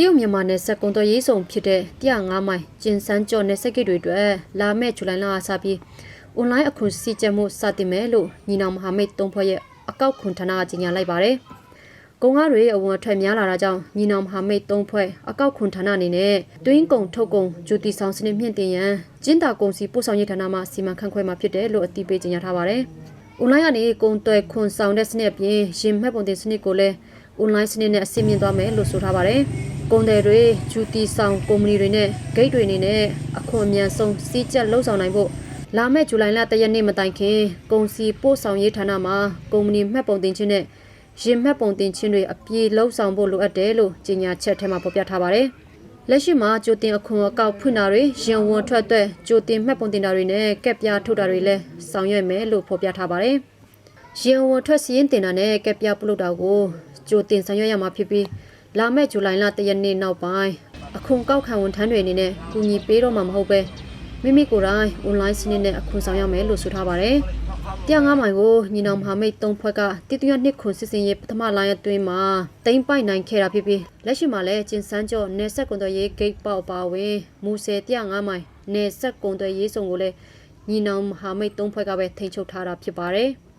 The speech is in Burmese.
တရုတ်မြန်မာနယ်စပ်ကုန်သွယ်ရေးဆောင်ဖြစ်တဲ့105မိုင်ကျင်စန်းကျော်နယ်စပ်ဂိတ်တွေအတွက်လာမယ့်ဇူလိုင်လအစပြီးအွန်လိုင်းအခုစီကြမှုစတင်မယ်လို့ညီနောင်မဟာမိတ်သုံးဖွဲ့ရဲ့အကောက်ခွန်ဌာနကကြေညာလိုက်ပါတယ်။ကုန်ကားတွေအဝန်အထွက်များလာတာကြောင့်ညီနောင်မဟာမိတ်သုံးဖွဲ့အကောက်ခွန်ဌာနအနေနဲ့တွင်းကုန်ထုတ်ကုန်ဂျူတီဆောင်စနစ်မြင့်တင်ရန်ကျင်းတာကုန်စီပို့ဆောင်ရေးဌာနမှစီမံခန့်ခွဲမှာဖြစ်တယ်လို့အတည်ပြုကြေညာထားပါတယ်။အွန်လိုင်းကနေကုန်သွယ်ခွန်ဆောင်တဲ့စနစ်အပြင်ရင်မှတ်ပုံတင်စနစ်ကိုလည်း အွန်လိုင်းစနစ်နဲ့အဆင့်မြင့်သွားမယ်လို့ဆိုထားပါတယ်။ကုန်တယ်တွေဂျူတီဆောင်ကုမ္ပဏီတွေနဲ့ဂိတ်တွေအနေနဲ့အခွန်အမြန်ဆုံးစီးကျက်လှုပ်ဆောင်နိုင်ဖို့လာမယ့်ဇူလိုင်လတရက်နေ့မတိုင်ခင်ကုန်စီပို့ဆောင်ရေးဌာနမှာကုမ္ပဏီမှတ်ပုံတင်ခြင်းနဲ့ရင်မှတ်ပုံတင်ခြင်းတွေအပြေလှုပ်ဆောင်ဖို့လိုအပ်တယ်လို့ကြေညာချက်ထဲမှာဖော်ပြထားပါတယ်။လက်ရှိမှာကြိုတင်အခွန်အကောက်ဖွင့်တာတွေရင်ဝန်ထွက်တဲ့ကြိုတင်မှတ်ပုံတင်တာတွေနဲ့ကက်ပြားထုတ်တာတွေလည်းဆောင်ရွက်မယ်လို့ဖော်ပြထားပါတယ်။ရင်ဝန်ထွက်စီးရင်တင်တာနဲ့ကက်ပြားပြုလုပ်တာကို ကြိုတင်ဆောင်ရွက်ရမှာဖြစ်ပြီးလာမယ့်ဇူလိုင်လတရက်နေ့နောက်ပိုင်းအခွန်ကောက်ခံဝန်ထမ်းတွေအနေနဲ့ကူညီပေးတော့မှာမဟုတ်ပဲမိမိကိုယ်တိုင်အွန်လိုင်းစနစ်နဲ့အခွန်ဆောင်ရမယ်လို့ဆိုထားပါတယ်။တရားငါးမိုင်ကိုညီနောင်မဟာမိတ်သုံးဖွဲ့ကတတိယနှစ်ခွန်စစ်စင်ရေးပထမလိုင်းအတွင်းမှာတိမ့်ပိုက်နိုင်ခဲ့တာဖြစ်ပြီးလက်ရှိမှာလည်းကျင်စန်းကျော်နယ်ဆက်ကွန်တော်ရေးဂိတ်ပေါက်ပါဝင်မူဆယ်တရားငါးမိုင်နယ်ဆက်ကွန်တော်ရေးစုံကိုလည်းညီနောင်မဟာမိတ်သုံးဖွဲ့ကပဲထိန်းချုပ်ထားတာဖြစ်ပါတယ်။